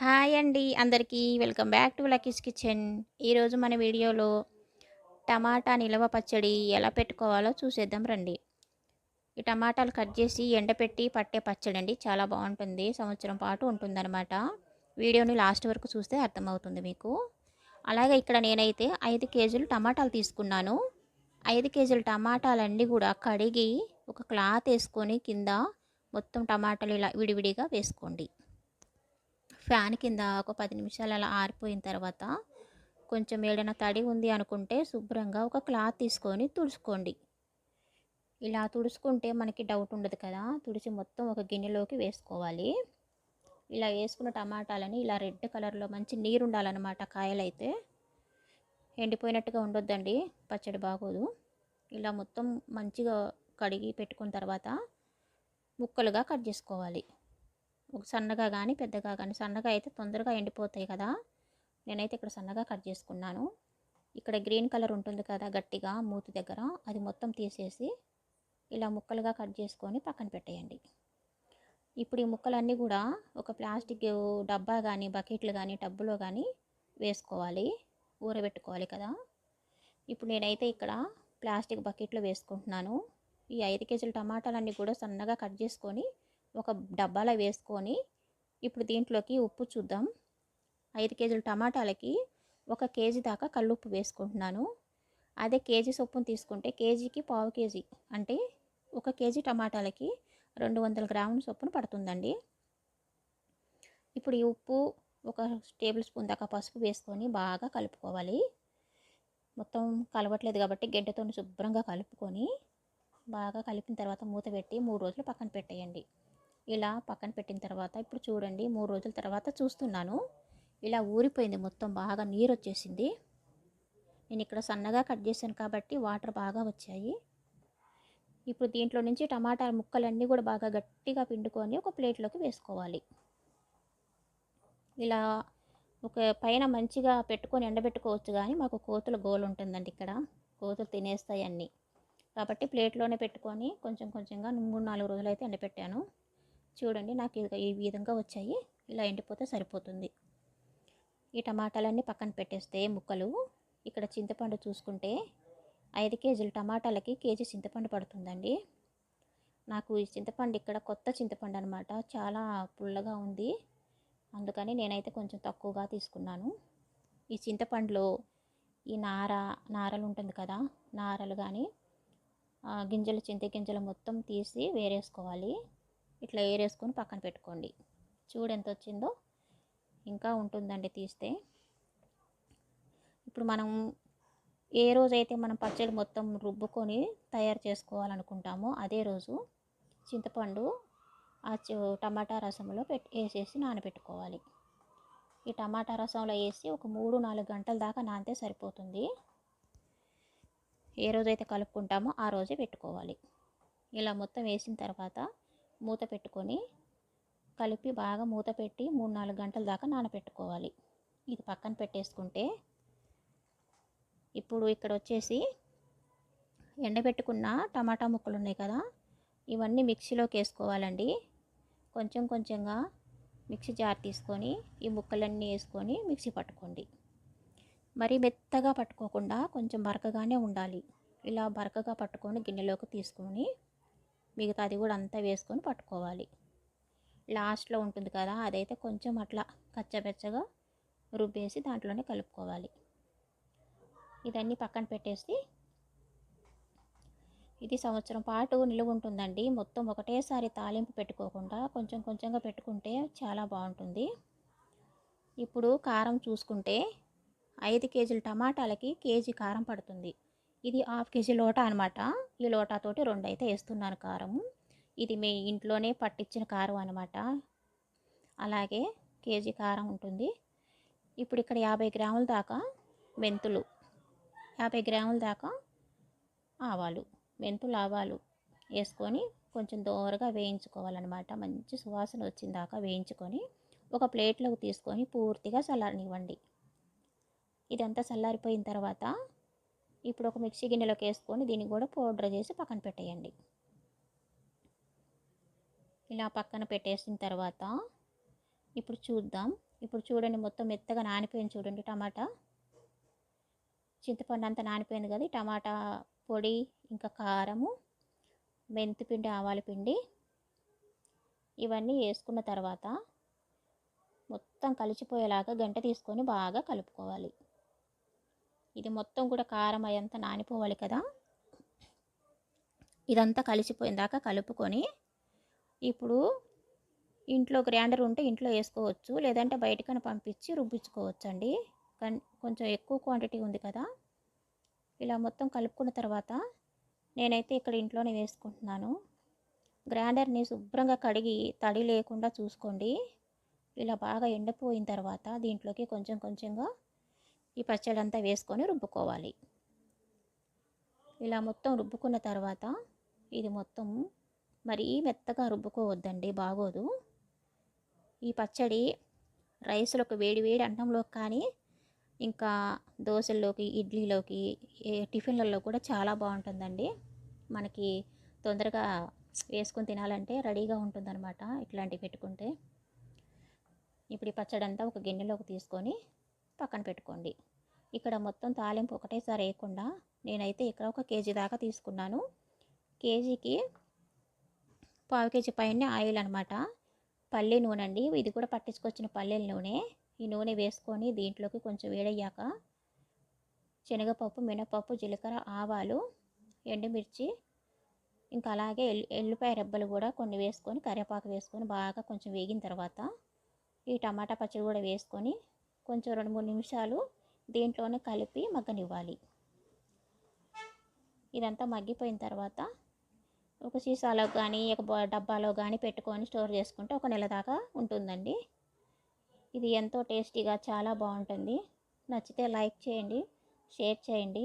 Hi అండి అందరికీ. Welcome back to Lucky's kitchen. ఈరోజు మన వీడియోలో టమాటా నిలవ పచ్చడి ఎలా పెట్టుకోవాలో చూసేద్దాం రండి. ఈ టమాటాలు కట్ చేసి ఎండపెట్టి పట్టే పచ్చడి అండి. చాలా బాగుంటుంది. సంవత్సరం పాటు ఉంటుందన్నమాట. వీడియోని లాస్ట్ వరకు చూస్తే అర్థమవుతుంది మీకు. అలాగే ఇక్కడ నేనైతే ఐదు కేజీలు టమాటాలు తీసుకున్నాను. ఐదు కేజీల టమాటాలన్నీ కూడా కడిగి ఒక క్లాత్ వేసుకొని కింద మొత్తం టమాటాలు ఇలా విడివిడిగా వేసుకోండి. ఫ్యాన్ కింద ఒక పది నిమిషాలు అలా ఆరిపోయిన తర్వాత కొంచెం ఏదైనా తడి ఉంది అనుకుంటే శుభ్రంగా ఒక క్లాత్ తీసుకొని తుడుచుకోండి. ఇలా తుడుచుకుంటే మనకి డౌట్ ఉండదు కదా తుడిచి మొత్తం ఒక గిన్నెలోకి వేసుకోవాలి. ఇలా వేసుకున్న టమాటాలని ఇలా రెడ్ కలర్లో మంచి నీరు ఉండాలన్నమాట కాయలైతే. ఎండిపోయినట్టుగా ఉండొద్దండి పచ్చడి బాగోదు. ఇలా మొత్తం మంచిగా కడిగి పెట్టుకున్న తర్వాత ముక్కలుగా కట్ చేసుకోవాలి. సన్నగా కానీ పెద్దగా కానీ సన్నగా అయితే తొందరగా ఎండిపోతాయి కదా. నేనైతే ఇక్కడ సన్నగా కట్ చేసుకున్నాను. ఇక్కడ గ్రీన్ కలర్ ఉంటుంది కదా గట్టిగా మూతి దగ్గర. అది మొత్తం తీసేసి ఇలా ముక్కలుగా కట్ చేసుకొని పక్కన పెట్టేయండి. ఇప్పుడు ఈ ముక్కలన్నీ కూడా ఒక ప్లాస్టిక్ డబ్బా కానీ బకెట్లు కానీ టబ్బులో కానీ వేసుకోవాలి. ఊరబెట్టుకోవాలి కదా. ఇప్పుడు నేనైతే ఇక్కడ ప్లాస్టిక్ బకెట్లో వేసుకుంటున్నాను. ఈ ఐదు కేజీల టమాటాలన్నీ కూడా సన్నగా కట్ చేసుకొని ఒక డబ్బాలో వేసుకొని ఇప్పుడు దీంట్లోకి ఉప్పు చూద్దాం. ఐదు కేజీల టమాటాలకి ఒక కేజీ దాకా కల్లుప్పు వేసుకుంటున్నాను. అదే కేజీ సొప్పును తీసుకుంటే కేజీకి పావు కేజీ అంటే ఒక కేజీ టమాటాలకి రెండు వందల గ్రాముల చొప్పున పడుతుందండి. ఇప్పుడు ఈ ఉప్పు ఒక టేబుల్ స్పూన్ దాకా పసుపు వేసుకొని బాగా కలుపుకోవాలి. మొత్తం కలవట్లేదు కాబట్టి గడ్డతో శుభ్రంగా కలుపుకొని బాగా కలిపిన తర్వాత మూత పెట్టి మూడు రోజులు పక్కన పెట్టేయండి. ఇలా పక్కన పెట్టిన తర్వాత ఇప్పుడు చూడండి మూడు రోజుల తర్వాత చూస్తున్నాను. ఇలా ఊరిపోయింది మొత్తం బాగా నీరు వచ్చేసింది నేను ఇక్కడ సన్నగా కట్ చేశాను కాబట్టి వాటర్ బాగా వచ్చాయి. ఇప్పుడు దీంట్లో నుంచి టమాటా ముక్కలన్నీ కూడా బాగా గట్టిగా పిండుకొని ఒక ప్లేట్లోకి వేసుకోవాలి. ఇలా ఒక పైన మంచిగా పెట్టుకొని ఎండబెట్టుకోవచ్చు కానీ మాకు కోతుల గోలు ఉంటుందండి ఇక్కడ. కోతులు తినేస్తాయి అన్నీ. కాబట్టి ప్లేట్లోనే పెట్టుకొని కొంచెం కొంచెంగా మూడు నాలుగు రోజులు అయితే ఎండపెట్టాను చూడండి నాకు ఇది ఈ విధంగా వచ్చాయి. ఇలా ఎండిపోతే సరిపోతుంది. ఈ టమాటాలన్నీ పక్కన పెట్టేస్తే ముక్కలు. ఇక్కడ చింతపండు చూసుకుంటే ఐదు కేజీల టమాటాలకి కేజీ చింతపండు పడుతుందండి. నాకు ఈ చింతపండు ఇక్కడ కొత్త చింతపండు అనమాట చాలా పుల్లగా ఉంది. అందుకని నేనైతే కొంచెం తక్కువగా తీసుకున్నాను. ఈ చింతపండులో ఈ నార నారలు ఉంటుంది కదా నారలు కానీ గింజలు చింత గింజలు మొత్తం తీసి వేరేసుకోవాలి. ఇట్లా ఏరేసుకొని పక్కన పెట్టుకోండి. చూడు ఎంత వచ్చిందో ఇంకా ఉంటుందండి తీస్తే. ఇప్పుడు మనం ఏ రోజైతే మనం పచ్చడి మొత్తం రుబ్బుకొని తయారు చేసుకోవాలనుకుంటామో అదే రోజు చింతపండు ఆ టమాటా రసంలో పెట్టి వేసేసి నానబెట్టుకోవాలి. ఈ టమాటా రసంలో వేసి ఒక మూడు నాలుగు గంటల దాకా నానితే సరిపోతుంది. ఏ రోజైతే కలుపుకుంటామో ఆ రోజే పెట్టుకోవాలి. ఇలా మొత్తం వేసిన తర్వాత మూత పెట్టుకొని కలిపి బాగా మూత పెట్టి మూడు నాలుగు గంటల దాకా నానబెట్టుకోవాలి ఇది పక్కన పెట్టేసుకుంటే ఇప్పుడు ఇక్కడ వచ్చేసి ఎండబెట్టుకున్న టమాటా ముక్కలు ఉన్నాయి కదా ఇవన్నీ మిక్సీలోకి వేసుకోవాలండి. కొంచెం కొంచెంగా మిక్సీ జార్ తీసుకొని ఈ ముక్కలన్నీ వేసుకొని మిక్సీ పట్టుకోండి. మరి మెత్తగా పట్టుకోకుండా కొంచెం బరకగానే ఉండాలి. ఇలా బరకగా పట్టుకొని గిన్నెలోకి తీసుకొని మిగతా అది కూడా అంతా వేసుకొని పట్టుకోవాలి. లాస్ట్లో ఉంటుంది కదా అదైతే కొంచెం అట్లా కచ్చబెచ్చగా రుబ్బేసి దాంట్లోనే కలుపుకోవాలి. ఇదన్నీ పక్కన పెట్టేసి ఇది సంవత్సరం పాటు నిలువ ఉంటుందండి. మొత్తం ఒకటేసారి తాలింపు పెట్టుకోకుండా కొంచెం కొంచెంగా పెట్టుకుంటే చాలా బాగుంటుంది. ఇప్పుడు కారం చూసుకుంటే ఐదు కేజీల టమాటాలకి కేజీ కారం పడుతుంది. ఇది హాఫ్ కేజీ లోటా అనమాట ఈ లోటాతోటి రెండు అయితే వేస్తున్నాను కారం ఇది మీ ఇంట్లోనే పట్టించిన కారం అనమాట అలాగే కేజీ కారం ఉంటుంది. ఇప్పుడు ఇక్కడ యాభై గ్రాముల దాకా మెంతులు. యాభై గ్రాముల దాకా ఆవాలు. మెంతులు ఆవాలు వేసుకొని కొంచెం దోరగా వేయించుకోవాలన్నమాట. మంచి సువాసన వచ్చిన దాకా వేయించుకొని ఒక ప్లేట్లోకి తీసుకొని పూర్తిగా చల్లారనివ్వండి. ఇదంతా చల్లారిపోయిన తర్వాత ఇప్పుడు ఒక మిక్సీ గిన్నెలోకి వేసుకొని దీన్ని కూడా పౌడర్ చేసి పక్కన పెట్టేయండి. ఇలా పక్కన పెట్టేసిన తర్వాత ఇప్పుడు చూద్దాం. ఇప్పుడు చూడండి మొత్తం మెత్తగా నానిపోయింది చూడండి టమాటా. చింతపండు అంతా నానిపోయింది కదా టమాటా పొడి ఇంకా కారము మెంతిపిండి ఆవాల పిండి ఇవన్నీ వేసుకున్న తర్వాత మొత్తం కలిసిపోయేలాగా గంట తీసుకొని బాగా కలుపుకోవాలి. ఇది మొత్తం కూడా కారం అయ్యంతా నానిపోవాలి కదా. ఇదంతా కలిసిపోయిందాక కలుపుకొని ఇప్పుడు ఇంట్లో గ్రైండర్ ఉంటే ఇంట్లో వేసుకోవచ్చు. లేదంటే బయటకని పంపించి రుబ్బించుకోవచ్చు అండి కొంచెం ఎక్కువ క్వాంటిటీ ఉంది కదా. ఇలా మొత్తం కలుపుకున్న తర్వాత నేనైతే ఇక్కడ ఇంట్లోనే వేసుకుంటున్నాను. గ్రైండర్ని శుభ్రంగా కడిగి తడి లేకుండా చూసుకోండి. ఇలా బాగా ఎండిపోయిన తర్వాత దీంట్లోకి కొంచెం కొంచెంగా ఈ పచ్చడి అంతా వేసుకొని రుబ్బుకోవాలి. ఇలా మొత్తం రుబ్బుకున్న తర్వాత ఇది మొత్తం మరీ మెత్తగా రుబ్బుకోవద్దండి బాగోదు. ఈ పచ్చడి రైస్లోకి వేడి వేడి అన్నంలోకి కానీ ఇంకా దోశల్లోకి ఇడ్లీలోకి టిఫిన్లలో కూడా చాలా బాగుంటుందండి. మనకి తొందరగా వేసుకొని తినాలంటే రెడీగా ఉంటుందన్నమాట ఇట్లాంటివి పెట్టుకుంటే. ఇప్పుడు ఈ పచ్చడి అంతా ఒక గిన్నెలోకి తీసుకొని పక్కన పెట్టుకోండి. ఇక్కడ మొత్తం తాలింపు ఒకటేసారి వేయకుండా నేనైతే ఇక్కడ ఒక కేజీ దాకా తీసుకున్నాను. కేజీకి పావు కేజీ పైన ఆయిల్ అనమాట పల్లె నూనె అండి. ఇది కూడా పట్టించుకొచ్చిన పల్లెల నూనె. ఈ నూనె వేసుకొని దీంట్లోకి కొంచెం వేడయ్యాక శనగపప్పు మినపప్పు జీలకర్ర ఆవాలు ఎండుమిర్చి ఇంకా అలాగే ఎల్లు ఎల్లిపాయ రెబ్బలు కూడా కొన్ని వేసుకొని కరివేపాకు వేసుకొని బాగా కొంచెం వేగిన తర్వాత ఈ టమాటా పచ్చడి కూడా వేసుకొని కొంచెం రెండు మూడు నిమిషాలు దీంట్లోనే కలిపి మగ్గనివ్వాలి. ఇదంతా మగ్గిపోయిన తర్వాత ఒక సీసాలో కానీ ఒక డబ్బాలో కానీ పెట్టుకొని స్టోర్ చేసుకుంటే ఒక నెల దాకా ఉంటుందండి. ఇది ఎంతో టేస్టీగా చాలా బాగుంటుంది. నచ్చితే లైక్ చేయండి షేర్ చేయండి.